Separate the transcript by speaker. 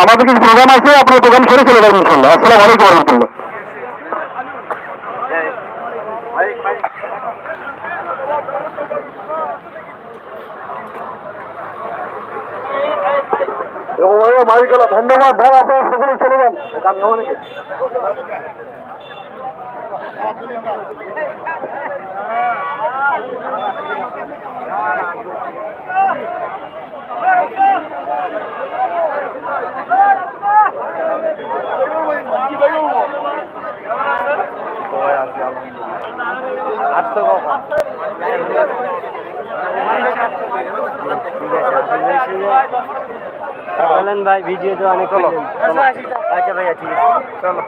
Speaker 1: আমাদের কিছু প্রোগ্রাম আছে, আপনার প্রোগ্রাম সেরে চলে যাবেন ইনশাল্লাহ আসসালামু আলাইকুম রহমতুল্লাহ। ধন্যবাদ ভাই সকলে চলে যান
Speaker 2: বলেন ভাই ভিডিও তো অনেক আচ্ছা ভাইয়া ঠিক আছে। চলো।